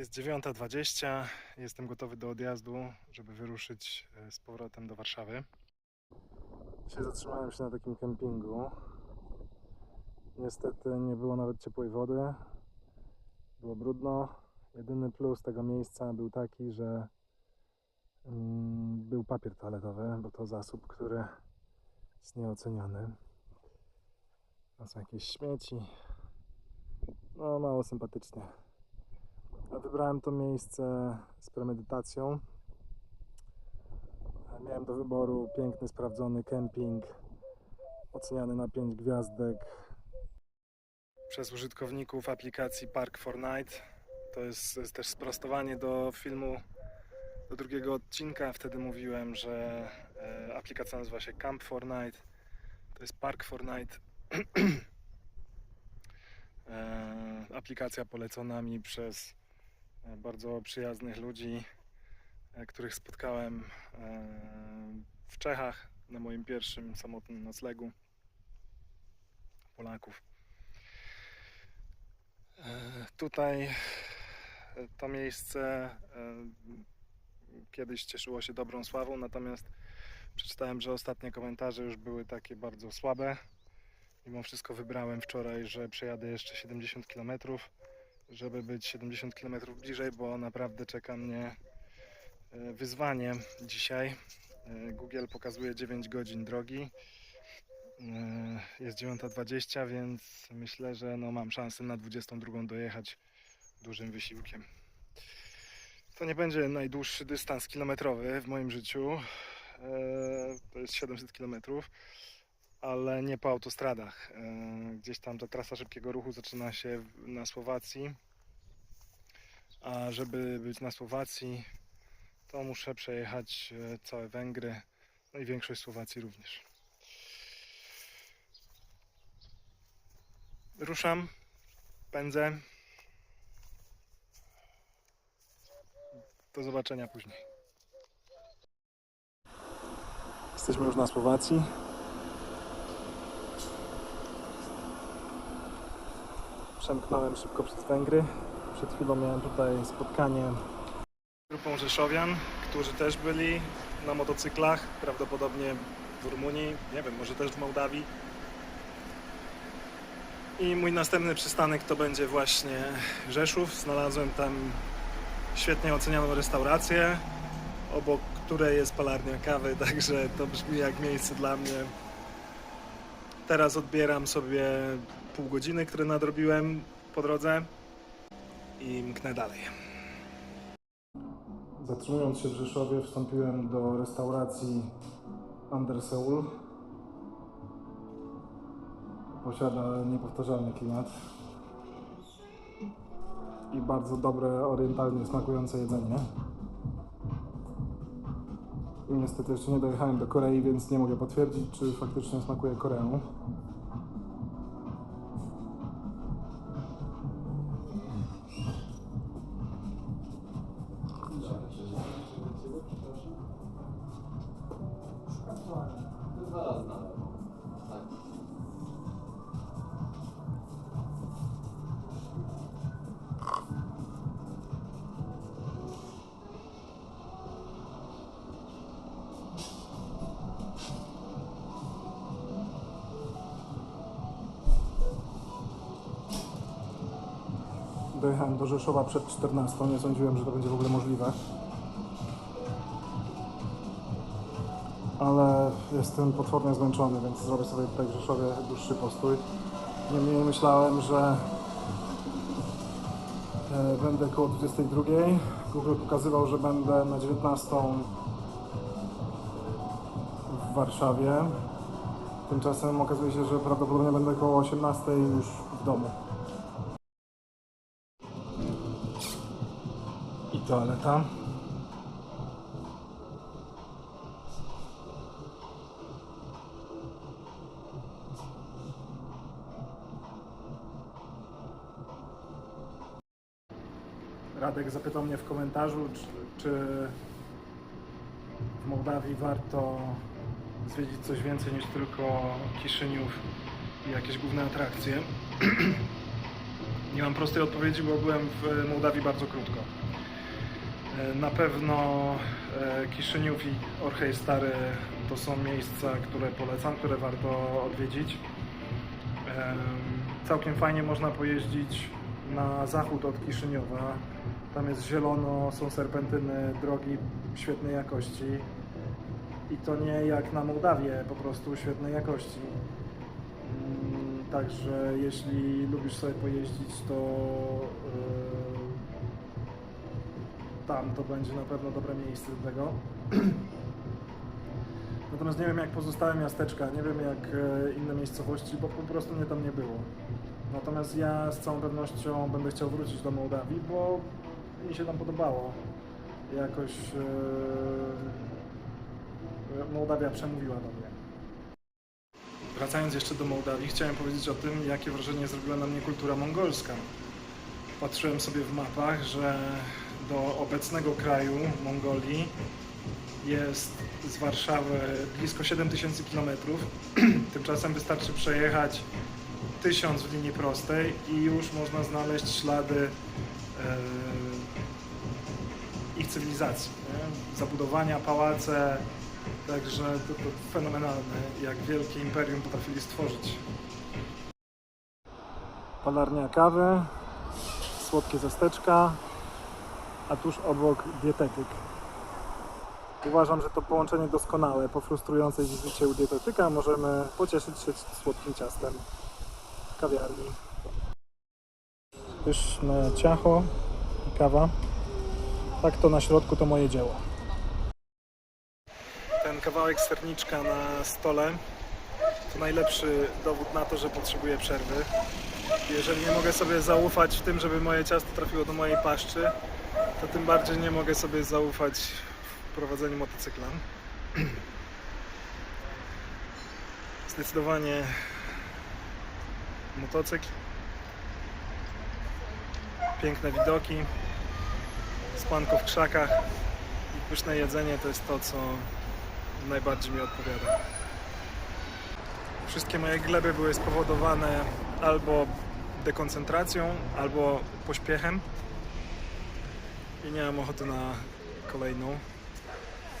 Jest 9.20, jestem gotowy do odjazdu, żeby wyruszyć e, z powrotem do Warszawy. Dzisiaj zatrzymałem się na takim kempingu. Niestety nie było nawet ciepłej wody. Było brudno. Jedyny plus tego miejsca był taki, że mm, był papier toaletowy, bo to zasób, który jest nieoceniony. Tam są jakieś śmieci. No, mało sympatycznie. Wybrałem to miejsce z premedytacją. Miałem do wyboru piękny, sprawdzony kemping, oceniany na 5 gwiazdek. Przez użytkowników aplikacji Park Fortnite. To jest, jest też sprostowanie do filmu, do drugiego odcinka. Wtedy mówiłem, że e, aplikacja nazywa się Camp Fortnite. To jest Park Fortnite. E, aplikacja polecona mi przez bardzo przyjaznych ludzi, e, których spotkałem e, w Czechach na moim pierwszym samotnym noclegu. Polaków. E, Tutaj e, to miejsce e, kiedyś cieszyło się dobrą sławą, natomiast przeczytałem, że ostatnie komentarze już były takie bardzo słabe. Mimo wszystko wybrałem wczoraj, że przejadę jeszcze 70 km, żeby być 70 km bliżej, bo naprawdę czeka mnie e, wyzwanie dzisiaj. E, Google pokazuje 9 godzin drogi. E, Jest 9.20, więc myślę, że no mam szansę na 22 dojechać dużym wysiłkiem. To nie będzie najdłuższy dystans kilometrowy w moim życiu. To jest 700 kilometrów ale nie po autostradach. E, Gdzieś tam ta trasa szybkiego ruchu zaczyna się na Słowacji. A żeby być na Słowacji, to muszę przejechać e, całe Węgry, no i większość Słowacji również. Ruszam, pędzę. Do zobaczenia później. Jesteśmy już na Słowacji. Przemknąłem szybko przez Węgry. Przed chwilą miałem tutaj spotkanie z grupą Rzeszowian, którzy też byli na motocyklach, prawdopodobnie w Rumunii, nie wiem, może też w Mołdawii. I mój następny przystanek to będzie właśnie Rzeszów. Znalazłem tam świetnie ocenianą restaurację, obok której jest palarnia kawy, także to brzmi jak miejsce dla mnie. Teraz odbieram sobie pół godziny, które nadrobiłem po drodze i mknę dalej. Zatrzymując się w Rzeszowie, wstąpiłem do restauracji Under Seoul. Posiada niepowtarzalny klimat i bardzo dobre, orientalnie smakujące jedzenie. I niestety jeszcze nie dojechałem do Korei, więc nie mogę potwierdzić, czy faktycznie smakuje Koreą. Dojechałem do Rzeszowa przed 14. Nie sądziłem, że to będzie w ogóle możliwe. Ale jestem potwornie zmęczony, więc zrobię sobie tutaj w Rzeszowie dłuższy postój. Niemniej myślałem, że e, będę koło 22. Google pokazywał, że będę na 19 w Warszawie. Tymczasem okazuje się, że prawdopodobnie będę koło 18 już w domu. Toaleta. Radek zapytał mnie w komentarzu, czy, czy w Mołdawii warto zwiedzić coś więcej niż tylko Kiszyniów i jakieś główne atrakcje. Nie mam prostej odpowiedzi, bo byłem w Mołdawii bardzo krótko. E, Na pewno e, Kiszyniów i Orchej Stary to są miejsca, które polecam, które warto odwiedzić. Em, Całkiem fajnie można pojeździć na zachód od Kiszyniowa. Tam jest zielono, są serpentyny, drogi świetnej jakości. I to nie jak na Mołdawię, po prostu świetnej jakości. Mm, Także jeśli lubisz sobie pojeździć, to tam to będzie na pewno dobre miejsce do tego. Natomiast nie wiem jak pozostałe miasteczka, nie wiem jak e, inne miejscowości, bo po prostu mnie tam nie było. Natomiast ja z całą pewnością będę chciał wrócić do Mołdawii, bo mi się tam podobało. Jakoś e, Mołdawia przemówiła do mnie. Wracając jeszcze do Mołdawii, chciałem powiedzieć o tym, jakie wrażenie zrobiła na mnie kultura mongolska. Patrzyłem sobie w mapach, że do obecnego kraju Mongolii jest z Warszawy blisko 7000 km. Tymczasem wystarczy przejechać 1000 w linii prostej i już można znaleźć ślady e, ich cywilizacji. Nie? Zabudowania, pałace, także to, to fenomenalne, jak wielkie imperium potrafili stworzyć. Palarnia kawy, słodkie zasteczka, a tuż obok dietetyk. Uważam, że to połączenie doskonałe. Po frustrującej wizycie u dietetyka możemy pocieszyć się słodkim ciastem w kawiarni. Pyszne ciacho i kawa. Tak to na środku to moje dzieło. Ten kawałek serniczka na stole to najlepszy dowód na to, że potrzebuję przerwy. Jeżeli nie mogę sobie zaufać w tym, żeby moje ciasto trafiło do mojej paszczy, to tym bardziej nie mogę sobie zaufać w prowadzeniu motocykla. Zdecydowanie motocykl. Piękne widoki, spanko w krzakach i pyszne jedzenie to jest to, co najbardziej mi odpowiada. Wszystkie moje gleby były spowodowane albo dekoncentracją, albo pośpiechem i nie mam ochoty na kolejną.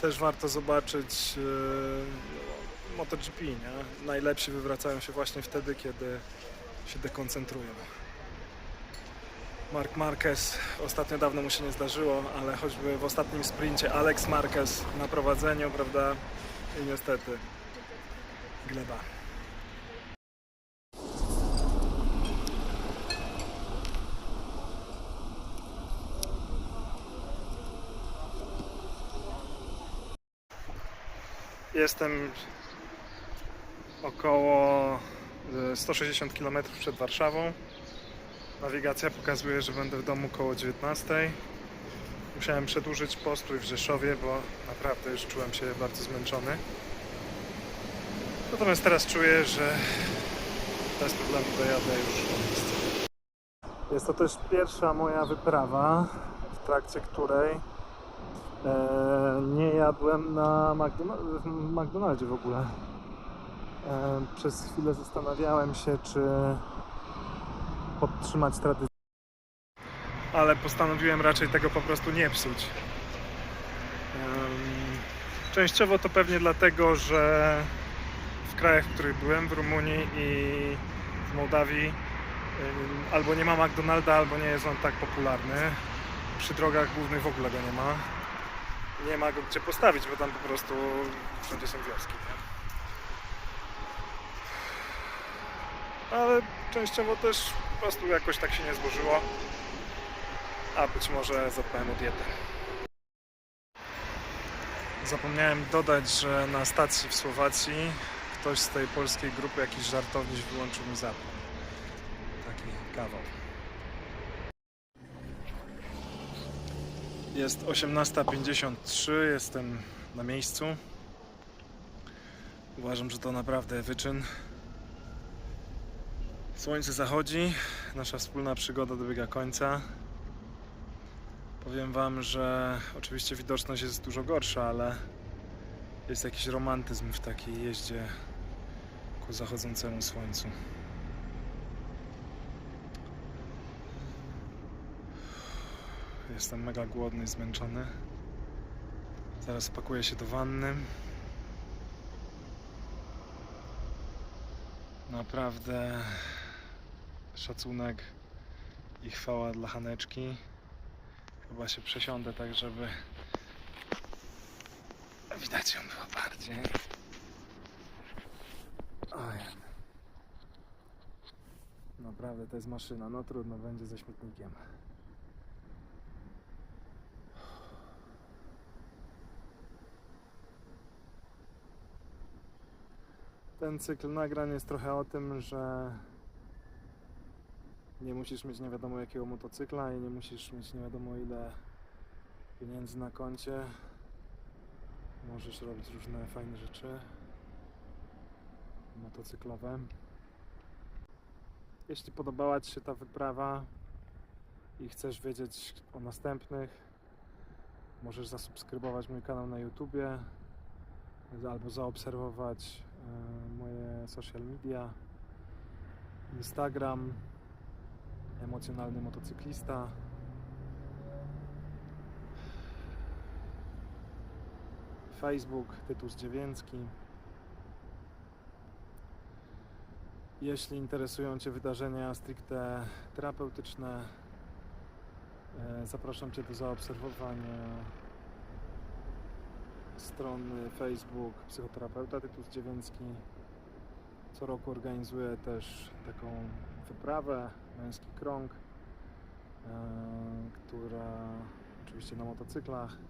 Też warto zobaczyć yy, MotoGP, nie? Najlepsi wywracają się właśnie wtedy, kiedy się dekoncentrują. Mark Marquez, ostatnio dawno mu się nie zdarzyło, ale choćby w ostatnim sprincie Alex Marquez na prowadzeniu, prawda? I niestety gleba. Jestem około e, 160 km przed Warszawą. Nawigacja pokazuje, że będę w domu około 19. Musiałem przedłużyć postój w Rzeszowie, bo naprawdę już czułem się bardzo zmęczony. Natomiast teraz czuję, że bez problemu dojadę już do miejsca. Jest to też pierwsza moja wyprawa, w trakcie której e, nie jadłem na McDonal- w McDonaldzie w ogóle. Przez chwilę zastanawiałem się, czy podtrzymać tradycję. Ale postanowiłem raczej tego po prostu nie psuć. Częściowo to pewnie dlatego, że w krajach, w których byłem, w Rumunii i w Mołdawii, albo nie ma McDonalda, albo nie jest on tak popularny. Przy drogach głównych w ogóle go nie ma. Nie ma go gdzie postawić, bo tam po prostu wszędzie są wioski. Nie? ale częściowo też po prostu jakoś tak się nie złożyło. A być może zadbałem o dietę. Zapomniałem dodać, że na stacji w Słowacji ktoś z tej polskiej grupy, jakiś żartowniś wyłączył mi zapłon. Taki kawał. Jest 18.53, jestem na miejscu. Uważam, że to naprawdę wyczyn. Słońce zachodzi, nasza wspólna przygoda dobiega końca. Powiem Wam, że oczywiście widoczność jest dużo gorsza, ale jest jakiś romantyzm w takiej jeździe ku zachodzącemu słońcu. Jestem mega głodny i zmęczony. Zaraz pakuję się do wanny. Naprawdę szacunek i chwała dla Haneczki. Chyba się przesiądę tak, żeby widać ją było bardziej. Oj. Naprawdę to jest maszyna. No trudno, będzie ze śmietnikiem. Ten cykl nagrań jest trochę o tym, że nie musisz mieć nie wiadomo jakiego motocykla i nie musisz mieć nie wiadomo ile pieniędzy na koncie. Możesz robić różne fajne rzeczy motocyklowe. Jeśli podobała Ci się ta wyprawa i chcesz wiedzieć o następnych, możesz zasubskrybować mój kanał na YouTubie albo zaobserwować moje social media, Instagram, emocjonalny motocyklista. Facebook, Tytus Dziewięcki. Jeśli interesują Cię wydarzenia stricte terapeutyczne, e, zapraszam Cię do zaobserwowania strony Facebook Psychoterapeuta Tytus Dziewięcki. Co roku organizuję też taką wyprawę, męski krąg, e, która oczywiście na motocyklach, mm,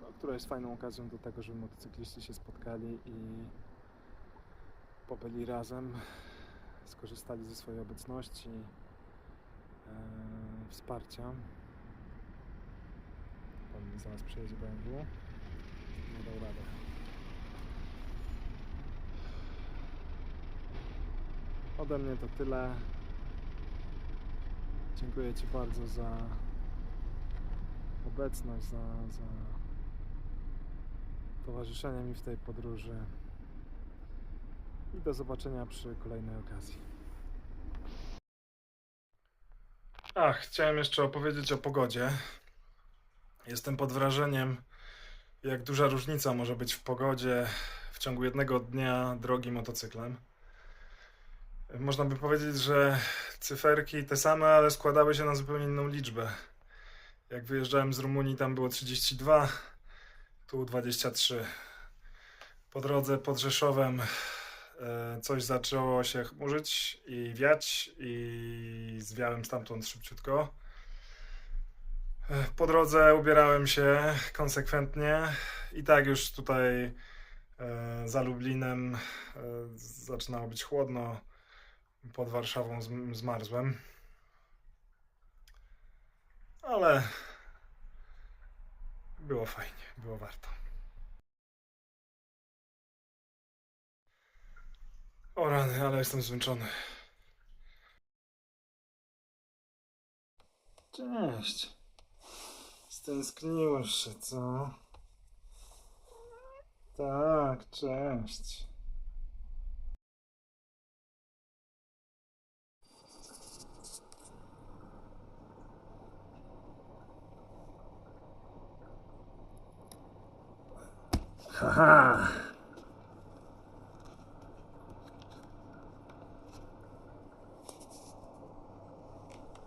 no, która jest fajną okazją do tego, żeby motocykliści się spotkali i pobyli razem, skorzystali ze swojej obecności, e, wsparcia. Mi zaraz przyjedzie BMW. Nie dał radę. Ode mnie to tyle. Dziękuję Ci bardzo za obecność, za, za towarzyszenie mi w tej podróży. I do zobaczenia przy kolejnej okazji. Ach, chciałem jeszcze opowiedzieć o pogodzie. Jestem pod wrażeniem, jak duża różnica może być w pogodzie w ciągu jednego dnia drogi motocyklem. Można by powiedzieć, że cyferki te same, ale składały się na zupełnie inną liczbę. Jak wyjeżdżałem z Rumunii, tam było 32, tu 23. Po drodze pod Rzeszowem e, coś zaczęło się chmurzyć i wiać i zwiałem stamtąd szybciutko. Po drodze ubierałem się konsekwentnie i tak już tutaj e, za Lublinem e, zaczynało być chłodno. Pod Warszawą zm- zmarzłem. Ale było fajnie, było warto. O rany, ale jestem zmęczony. Cześć. Stęskniłeś się, co? Tak, cześć. Haha,